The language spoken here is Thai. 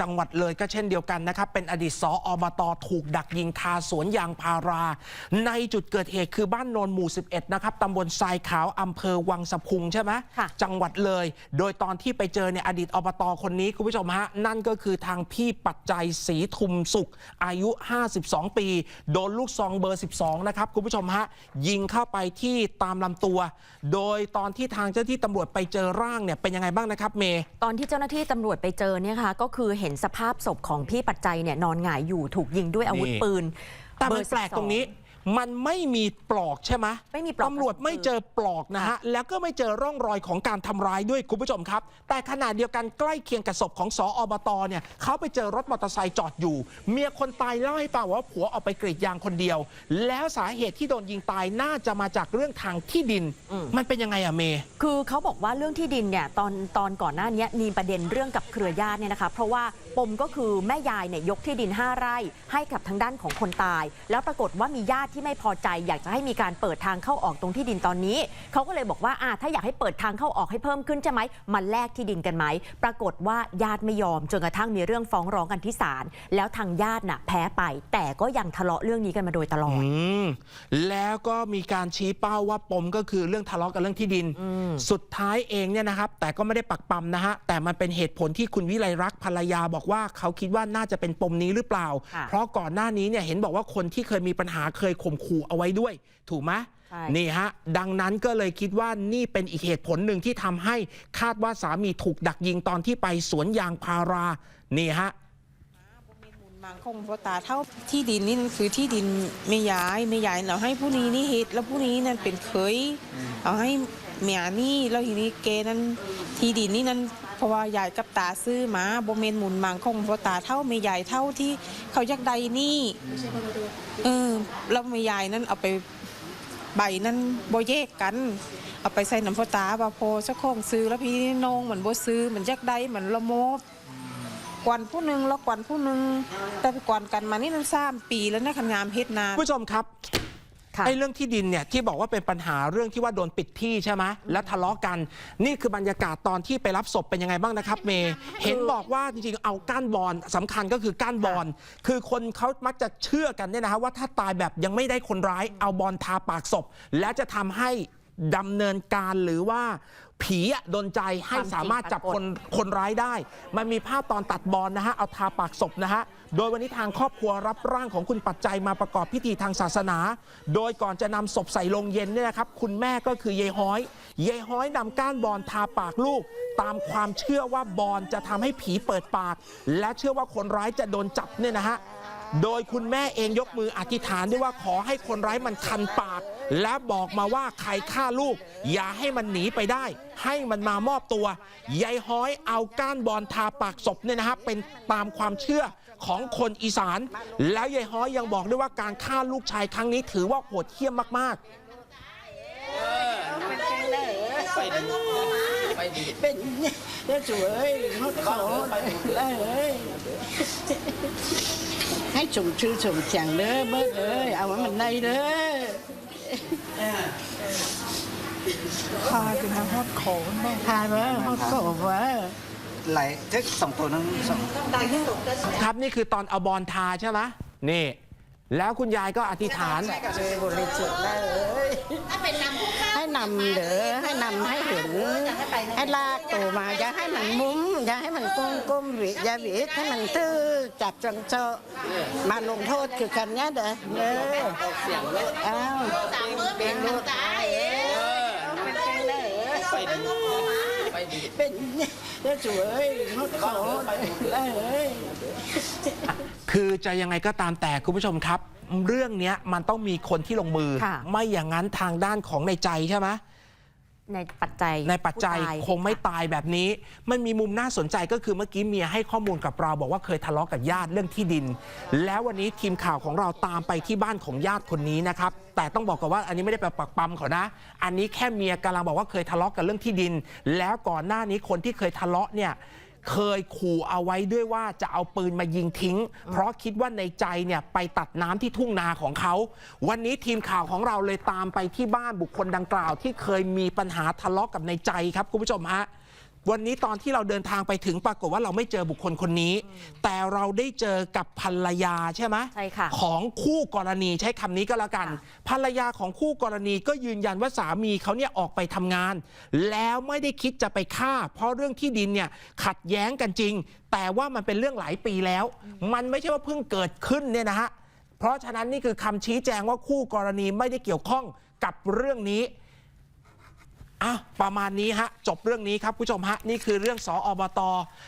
จังหวัดเลยก็เช่นเดียวกันนะครับ เป็นอดีตสออบตถูกดักยิงคาสวนยางพารา ในจุดเกิดเหตุคือบ้านโนนหมู่ 11 นะครับตำบลทรายขาวอำเภอวังสะพุงใช่ไหมค่ะจังหวัดเลย โดยตอนที่ไปเจอเนี่ยอดีตอบตคนนี้คุณผู้ชมฮะ นั่นก็คือทางพี่ปัจจัยศรีทุมสุข อายุ 52 ปี โดนลูกซองเบอร์ 12 นะครับคุณผู้ชมฮะ ยิงเข้าไปที่ตามลำตัว โดยตอนที่ทางเจ้าหน้าที่ตำรวจไปเจอร่างเนี่ยเป็นยังไงบ้างนะครับเมย์ตอนที่เจ้าหน้าที่ตำรวจไปเจอเนี่ยค่ะก็คือเห็นสภาพศพของพี่ปัจจัยเนี่ยนอนหงายอยู่ถูกยิงด้วยอาวุธนี่ปืนแต่เบมัอนร์แปลก12ตรงนี้ มันไม่มีปลอกใช่ไหมไม่มีปลอกตำรวจไม่เจอปลอกนะฮะ แล้วก็ไม่เจอร่องรอยของการทำร้ายด้วยคุณผู้ชมครับ แต่ขณะเดียวกันใกล้เคียงกับศพของสออบตเนี่ยเขาไปเจอรถมอเตอร์ไซค์จอดอยู่ เมียคนตายเล่าให้ฟังว่าผัวออกไปกรีดยางคนเดียว แล้วสาเหตุที่โดนยิงตายน่าจะมาจากเรื่องทางที่ดิน มันเป็นยังไงอะเมย์คือเขาบอกว่าเรื่องที่ดินเนี่ยตอนตอนก่อนหน้านี้มีประเด็นเรื่องกับเครือญาติเนี่ยนะคะ เพราะว่าปมก็คือแม่ยายเนี่ยยกที่ดิน 5 ไร่ ให้กับทางด้านของคนตาย แล้วปรากฏว่ามีญาติที่ไม่พอใจอยากจะให้มีการเปิดทางเข้าออกตรงที่ดินตอนนี้ เขาก็เลยบอกว่าอะถ้าอยากให้เปิดทางเข้าออกให้เพิ่มขึ้นใช่ไหมมาแลกที่ดินกันไหม ปรากฏว่าญาติไม่ยอมจนกระทั่งมีเรื่องฟ้องร้องกันที่ศาลแล้วทางญาติน่ะแพ้ไป แต่ก็ยังทะเลาะเรื่องนี้กันมาโดยตลอดอืมแล้วก็มีการชี้เป้าว่าปมก็คือเรื่องทะเลาะกันเรื่องที่ดิน สุดท้ายเองเนี่ยนะครับ แต่ก็ไม่ได้ปักปั๊มนะฮะแต่มันเป็นเหตุผลที่คุณวิไลรักษ์ภรรยาบอกว่าเขาคิดว่าน่าจะเป็นปมนี้หรือเปล่าค่ะเพราะก่อนหน้านี้เนี่ยเห็นบอกว่าคนที่เคยมีปัญหาเคยข่มขู่เอาไว้ด้วย ถูกไหมใช่ นี่ฮะ ดังนั้นก็เลยคิดว่านี่เป็นอีกเหตุผลหนึ่งที่ทำให้คาดว่าสามีถูกดักยิงตอนที่ไปสวนยางพารา นี่ฮะบางคงพ่อตาเท่าที่ดินนี่คือที่ดินไม่ย้ายไม่ย้ายเราให้ผู้นี้นี่เฮ็ดแล้วผู้นี้นั่นเป็นเคยเอาให้เมียนี่แล้วทีนี้เกนั้นที่ดินนี่นั่นเพ ราะว่ายายกับตาซื้อมาบ่เมนหมุนบางคงพ่ตาเท่าไม่ใหญ่เท่าที่เขายักใดนี่เออแล้วไม่ยายนั่นเอาไปใบนั่นบ่แยกกัน เอาไปใส่น้ำพอตาว่าพอเจ้าของซื้อแล้วพี่น้องเหมือนบ่ซื้อเหมือนยักใดเหมือนละโมบกวนผู้หนึ่งแล้วกวนผู้หนึ่งแต่กวนกันมานี่นั่นสามปีแล้วนะคันงามเฮ็ดนาผู้ชมครับ ไอ้เรื่องที่ดินเนี่ยที่บอกว่าเป็นปัญหาเรื่องที่ว่าโดนปิดที่ใช่ไหมแล้วทะเลาะกัน นี่คือบรรยากาศตอนที่ไปรับศพเป็นยังไงบ้างนะครับ เมย์เห็นบอกว่าจริงๆเอาก้านบอลสำคัญก็คือก้านบอลคือคนเขามักจะเชื่อกันเนี่ยนะฮะว่าถ้าตายแบบยังไม่ได้คนร้ายเอาบอลทาปากศพ และจะทำให้ ดำเนินการหรือว่าผีอะดนใจให้ความจริงสามารถจับปรากฏ คนคนร้ายได้ มันมีภาพตอนตัดบอลนะฮะ เอาทาปากศพนะฮะ โดยวันนี้ทางครอบครัวรับร่างของคุณปัจจัยมาประกอบพิธีทางศาสนา โดยก่อนจะนำศพใส่ลงเย็นเนี่ยนะครับ คุณแม่ก็คือยายฮ้อยยายฮ้อยนำก้านบอลทาปากลูก ตามความเชื่อว่าบอลจะทำให้ผีเปิดปาก และเชื่อว่าคนร้ายจะโดนจับเนี่ยนะฮะ โดยคุณแม่เองยกมืออธิษฐานด้วยว่าขอให้คนร้ายมันคันปาก และบอกมาว่าใครฆ่าลูก อย่าให้มันหนีไปได้ ให้มันมามอบตัวยายฮ้อยเอาก้านบอลทาปากศพเนี่ยนะฮะเป็นตามความเชื่อของคนอีสาน แล้วยายฮ้อยยังบอกด้วยว่าการฆ่าลูกชายครั้งนี้ถือว่าโหดเหี้ยมมากเป็นเจ้าสวยฮอดขอเลยให้สมชื่อสมเสียงเด้อเบิดเอ้ยเอามันได้เด้อ พาเป็นทางฮอดโขงบ้างพาเด้อฮอดขอเว้อไหลเทคสองตัวนั้นสองครับนี่คือตอนเอาบอลทาใช่ไหมนี่ แล้วคุณยายก็อธิษฐานเลยบริสุทธิ์ได้เลยให้ นำเด้อให้นำให้เห็น ให้ลากตัวมา อย่าให้มันมุ้ม อย่าให้มันก้มก้มวิอย่าวิให้มันตื้อจับจังเจาะมาลงโทษคือกันเนี้ยเด้อเด้ออ้าวเป็นลูกตาเองเป็นเจ้าสวยฮอดขอเลยคือจะยังไงก็ตามแต่คุณผู้ชมครับ เรื่องเนี้ยมันต้องมีคนที่ลงมือ ค่ะ ไม่อย่างนั้นทางด้านของในใจใช่ไหม ในปัจจัยในปัจจัยผู้ตาคงไม่ตายแบบนี้ มันมีมุมน่าสนใจก็คือเมื่อกี้เมียให้ข้อมูลกับเราบอกว่าเคยทะเลาะกับญาติเรื่องที่ดิน แล้ววันนี้ทีมข่าวของเราตามไปที่บ้านของญาติคนนี้นะครับ แต่ต้องบอกก่อนว่าอันนี้ไม่ได้ไปปักปั๊มเขานะ อันนี้แค่เมียกำลังบอกว่าเคยทะเลาะกันเรื่องที่ดิน แล้วก่อนหน้านี้คนที่เคยทะเลาะเนี่ย เคยขู่เอาไว้ด้วยว่าจะเอาปืนมายิงทิ้ง เพราะคิดว่าในใจเนี่ยไปตัดน้ำที่ทุ่งนาของเขา วันนี้ทีมข่าวของเราเลยตามไปที่บ้านบุคคลดังกล่าว ที่เคยมีปัญหาทะเลาะกับในใจครับคุณผู้ชมฮะ วันนี้ตอนที่เราเดินทางไปถึงปรากฏว่าเราไม่เจอบุคคลคนนี้ แต่เราได้เจอกับภรรยาใช่ไหมใช่ค่ะของคู่กรณีใช้คำนี้ก็แล้วกันค่ะภรรยาของคู่กรณีก็ยืนยันว่าสามีเขาเนี่ยออกไปทำงาน แล้วไม่ได้คิดจะไปฆ่า เพราะเรื่องที่ดินเนี่ยขัดแย้งกันจริง แต่ว่ามันเป็นเรื่องหลายปีแล้ว มันไม่ใช่ว่าเพิ่งเกิดขึ้นเนี่ยนะฮะเพราะฉะนั้นนี่คือคำชี้แจงว่าคู่กรณีไม่ได้เกี่ยวข้องกับเรื่องนี้ อะประมาณนี้ฮะจบเรื่องนี้ครับผู้ชมฮะนี่คือเรื่องสออบต